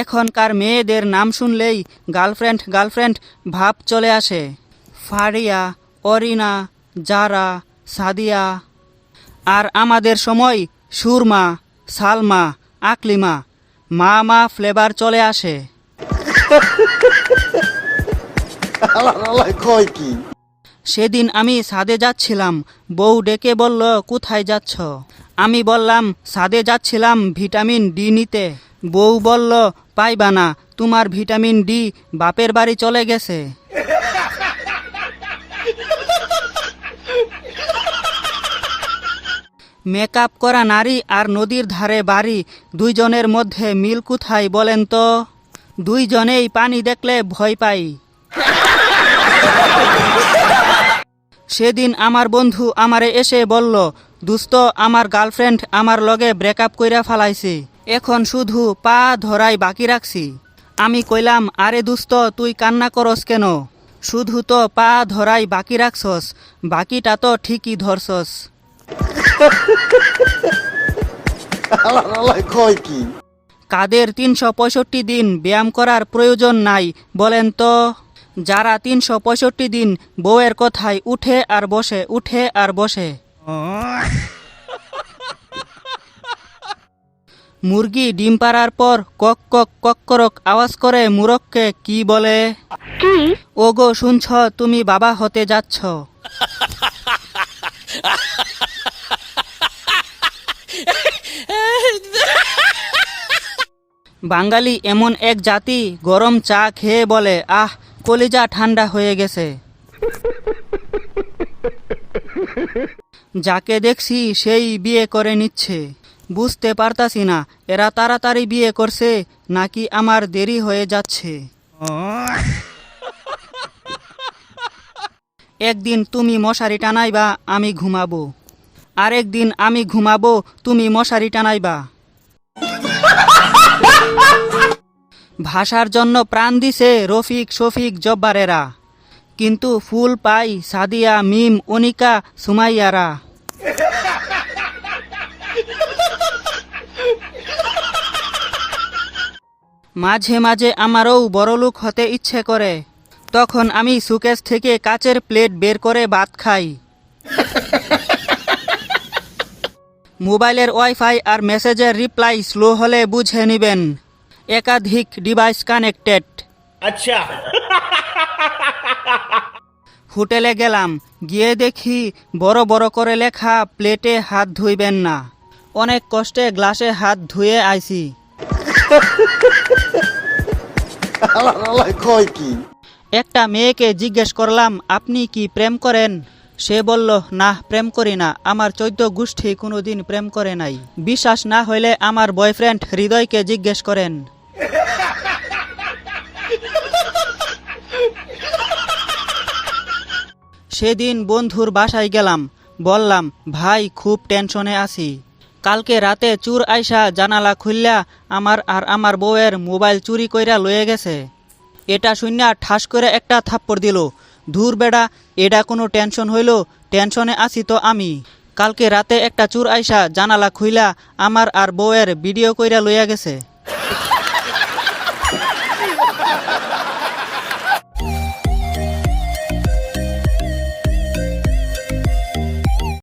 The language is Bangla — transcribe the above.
এখনকার মেয়েদের নাম শুনলেই গার্লফ্রেন্ড গার্লফ্রেন্ড ভাব চলে আসে। ফারিয়া, অরিনা, জারা, সাদিয়া। আর আমাদের সময় সুরমা, সালমা, আকলিমা মা মা ফ্লেভার চলে আসে। সেদিন আমি সাদে যাচ্ছিলাম, বউ ডেকে বলল, কোথায় যাচ্ছ? আমি বললাম, সাদে যাচ্ছিলাম ভিটামিন ডি নিতে। বউ বলল, পাইবা না, তোমার ভিটামিন ডি বাপের বাড়ি চলে গেছে। মেকআপ করা নারী আর নদীর ধারে বাড়ি, দুইজনের মধ্যে মিল কোথায় বলেন তো? দুইজনেই পানি দেখলে ভয় পাই। সেদিন আমার বন্ধু আমারে এসে বলল, দুস্ত, আমার গার্লফ্রেন্ড আমার লগে ব্রেকআপ কইরা ফালাইছি। এখন শুধু পা ধরাই বাকি রাখছি। আমি কইলাম আরে দুস্ত তুই কান্না করস কেন? শুধু তো পা ধরাই বাকি রাখছস বাকিটা তো ঠিকই ধরছস। কয় কি? কাদের তিনশো পঁয়ষট্টি দিন ব্যায়াম করার প্রয়োজন নাই বলেন তো। যারা তিনশো পঁয়ষট্টি দিন বউয়ের কথায় উঠে আর বসে উঠে আর বসে। মুরগি ডিম পাড়ার পর কক কক কক করক আওয়াজ করে মুরককে কি বলে? ওগো শুনছ তুমি বাবা হতে যাচ্ছ। বাঙালি এমন এক জাতি গরম চা খেয়ে বলে আহ কলিজা ঠান্ডা হয়ে গেছে। যাকে দেখছি সেই বিয়ে করে নিচ্ছে। বুঝতে পারতাছি না। এরা তাড়াতাড়ি বিয়ে করছে, নাকি আমার দেরি হয়ে যাচ্ছে? একদিন তুমি মশারি টানাইবা, আমি ঘুমাবো। আরেকদিন আমি ঘুমাবো, তুমি মশারি টানাইবা। ভাষার জন্য প্রাণ দিছে রফিক শফিক জব্বারেরা। কিন্তু ফুল পাই সাদিয়া, মিম, অনিকা, সুমাইয়ারা। মাঝে মাঝে আমারও বড়লোক হতে ইচ্ছে করে। তখন আমি সুকেস থেকে কাচের প্লেট বের করে ভাত খাই। মোবাইলের ওয়াইফাই আর মেসেজের রিপ্লাই স্লো হলে বুঝে নেবেন। একাধিক ডিভাইস কানেক্টেড। আচ্ছা। হোটেলে গেলাম গিয়ে দেখি বড় বড় করে লেখা প্লেটে হাত ধুইবেন না। অনেক কষ্টে গ্লাসে হাত ধুয়ে আইছি। কয় কি? একটা মেয়েকে জিজ্ঞেস করলাম আপনি কি প্রেম করেন? সে বলল না প্রেম করি না। আমার চৈদ্য গোষ্ঠী কোনোদিন প্রেম করে নাই। বিশ্বাস না হইলে আমার বয়ফ্রেন্ড হৃদয়কে জিজ্ঞেস করেন। সেদিন বন্ধুর বাসায় গেলাম। বললাম ভাই খুব টেনশনে আছি। কালকে রাতে চুর আইসা জানালা খুললা আমার আর আমার বউয়ের মোবাইল চুরি কইরা লয়ে গেছে। এটা শুনিয়া ঠাস করে একটা থাপ্পড় দিল। ধুর বেড়া, এটা কোনো টেনশন হইল, টেনশনে আছি তো আমি। কালকে রাতে একটা চুর আইসা জানালা খুইলা আমার আর বউয়ের ভিডিও কইরা লইয়া গেছে।